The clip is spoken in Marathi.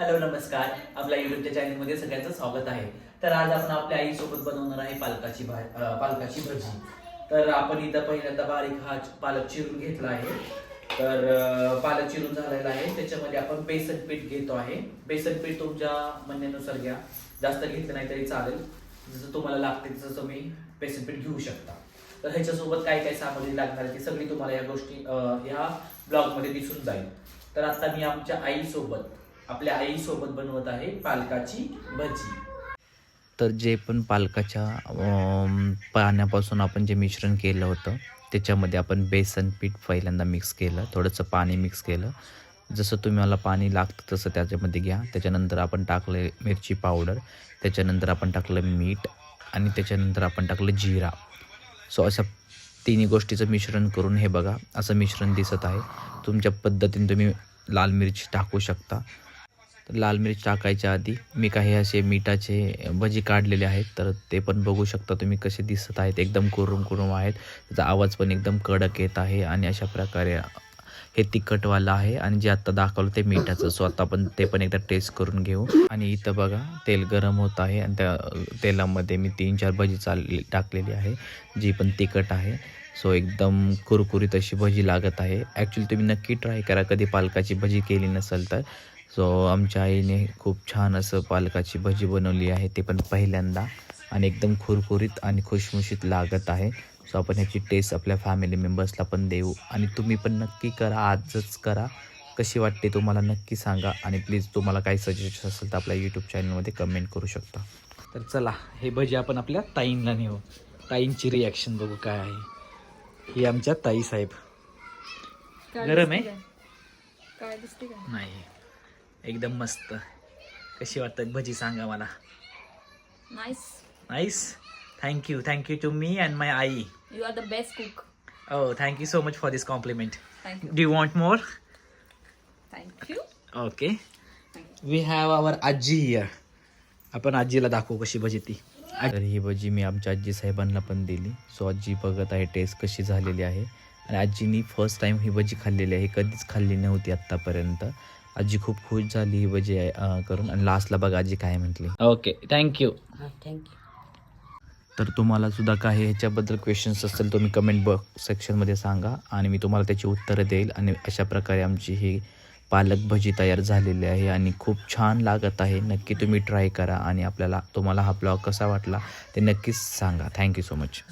हॅलो नमस्कार. आपल्या युट्यूबच्या चॅनलमध्ये सगळ्यांचं स्वागत आहे. तर आज आपण आपल्या आईसोबत बनवणार आहे पालकाची भा पालकाची भजी. तर आपण इथं पहिल्यांदा बारीक हा पालक चिरून घेतला आहे. तर पालक चिरून झालेला आहे. त्याच्यामध्ये आपण बेसन पीठ घेतो आहे. बेसन पीठ तुमच्या म्हणण्यानुसार घ्या. जास्त घेतलं नाही तरी चालेल. जसं तुम्हाला लागते तसं तुम्ही बेसन पीठ घेऊ शकता. तर ह्याच्यासोबत काय काय सामग्री लागणार आहे ती सगळी तुम्हाला या गोष्टी ह्या ब्लॉगमध्ये दिसून जाईल. तर आता मी आमच्या आईसोबत आपल्या आईसोबत बनवत आहे पालकाची भजी. तर जे पण पालकाच्या पाण्यापासून आपण जे मिश्रण केलं होतं त्याच्यामध्ये आपण बेसन पीठ पहिल्यांदा मिक्स केलं थोडंसं पाणी मिक्स केलं. जसं तुम्हाला पाणी लागतं तसं त्याच्यामध्ये घ्या. त्याच्यानंतर आपण टाकलं मिरची पावडर त्याच्यानंतर आपण टाकलं मीठ आणि त्याच्यानंतर आपण टाकलं जिरा. सो अशा तिन्ही गोष्टीचं मिश्रण करून हे बघा असं मिश्रण दिसत आहे. तुमच्या पद्धतीने तुम्ही लाल मिरची टाकू शकता. लाल मिरची टाकायच्या आधी मी काही असे मिठाचे भजी काढलेले आहेत तर ते पण बघू शकता तुम्ही कसे दिसत आहेत. एकदम कुरुम कुरुम आहेत. त्याचा आवाज पण एकदम कडक येत आहे आणि अशा प्रकारे हे तिखटवालं आहे. आणि जे आत्ता दाखवलं ते मिठाचं सो आता आपण ते पण एकदा टेस्ट करून घेऊ. आणि इथं बघा तेल गरम होत आहे आणि त्या तेलामध्ये मी तीन चार भजी चालली टाकलेली आहे जी पण तिखट आहे. सो एकदम कुरकुरीत अशी भजी लागत आहे. ॲक्च्युली तुम्ही नक्की ट्राय करा. कधी पालकाची भजी केली नसेल तर. सो आमच्या आईने खूप छान असं पालकाची भजी बनवली आहे. ते पण पहिल्यांदा आणि एकदम खुरखुरीत आणि खुशमुशीत लागत आहे. सो आपण ह्याची टेस्ट आपल्या फॅमिली मेंबर्सला पण देऊ. आणि तुम्ही पण नक्की करा. आजच करा. कशी वाटते तुम्हाला नक्की सांगा. आणि प्लीज तुम्हाला काही सजेशन असेल तर आपल्या यूट्यूब चॅनलमध्ये कमेंट करू शकता. तर चला हे भजी आपण आपल्या ताईंना नेऊ. ताईंची रिॲक्शन बघू काय आहे. ही आमच्या ताई साहेब. गरम आहे? काय दिसते काय नाही. एकदम मस्त. कशी वाटतात भजी सांगा मला? Nice nice thank you thank you to me and my I. You are the best cook oh thank you so much for this compliment thank you do you want more thank you okay we have our आजी हिअर आपण आजीला दाखवू कशी भजी ती. तर ही भजी मी आमच्या आजी साहेबांना पण दिली. सो आजी बघत आहे टेस्ट कशी झालेली आहे. आणि आजीनी फर्स्ट टाईम ही भजी खाल्लेली आहे. कधीच खाल्ली नव्हती आत्तापर्यंत. आजी खूप खुश झाली ही भजी अं, करून. आणि लास्टला बघा आजी काय म्हटली. ओके थँक्यू तर तुम्हाला सुद्धा काही ह्याच्याबद्दल क्वेश्चन्स असतील तुम्ही कमेंट बॉक्स सेक्शनमध्ये सांगा. आणि मी तुम्हाला त्याची उत्तरं देईल. आणि अशा प्रकारे आमची ही पालक भजी तयार झालेली आहे. आणि खूप छान लागत आहे. नक्की तुम्ही ट्राय करा. आणि आपल्याला तुम्हाला हा ब्लॉग कसा वाटला ते नक्कीच सांगा. Thank you so much